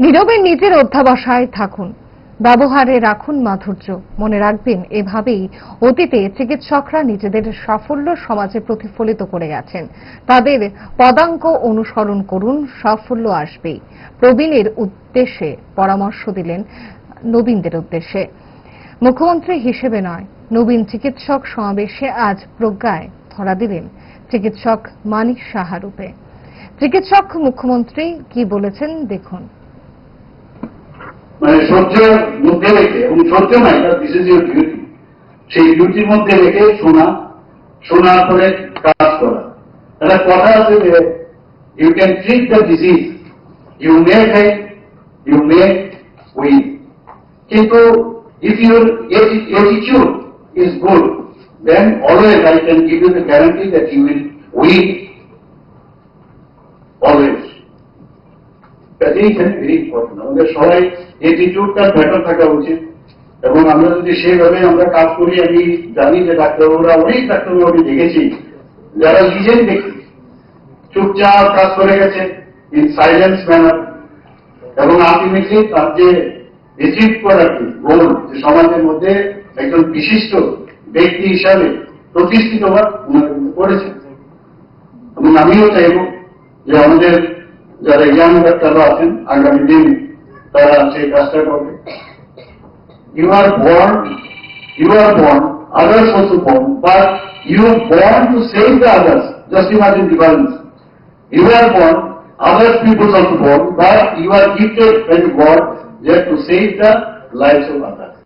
নীরবে নিজের অধ্যাবসায় থাকুন। ব্যবহারে রাখুন মাধুর্য। মনে রাখবেন, এভাবেই অতীতে চিকিৎসকরা নিজেদের সাফল্য সমাজে প্রতিফলিত করে গেছেন। তাদের পদাঙ্ক অনুসরণ করুন, সাফল্য আসবেই। প্রবীণের উদ্দেশ্যে পরামর্শ দিলেন নবীনদের উদ্দেশ্যে। মুখ্যমন্ত্রী হিসেবে নয়, নবীন চিকিৎসক সমাবেশে আজ প্রজ্ঞায় ধরা দিলেন চিকিৎসক মানিক সাহা রূপে। চিকিৎসক মুখ্যমন্ত্রী কি বলেছেন দেখুন। মানে সহ্যের মধ্যে রেখে এবং সহ্য নাই দিস ইজ ইউর ডিউটি সেই ডিউটির মধ্যে রেখে শোনা শোনার পরে কাজ করা একটা কথা আছে যে you can treat the disease you may help you may win কিন্তু if your attitude is good then always I can give you the guarantee that you will win always কাজেই এখানে ভেরি ইম্পর্টেন্ট আমাদের সবাই এটিটিউডটা better থাকা উচিত। এবং আমরা যদি সেইভাবে আমরা কাজ করি, আমি জানি যে ডাক্তারবাবুরা, অনেক ডাক্তারবাবু আমি দেখেছি, যারা নিজেই দেখি, চুপচাপ কাজ করে গেছে ইন সাইলেন্স ম্যানার এবং আলটিমেটলি তার যে রিসিভ করার কি গোল যে সমাজের মধ্যে একজন বিশিষ্ট ব্যক্তি হিসাবে প্রতিষ্ঠিত হওয়ার কিন্তু করেছেন এবং আমিও চাইব যে আমাদের যারা ইয়াং ডাক্তাররা আছেন, আগামী দিন You are born, you are born, others also born, but you are born to save the others. Just imagine the balance. You are born, other people also born, but you are gifted by God just to save the lives of others.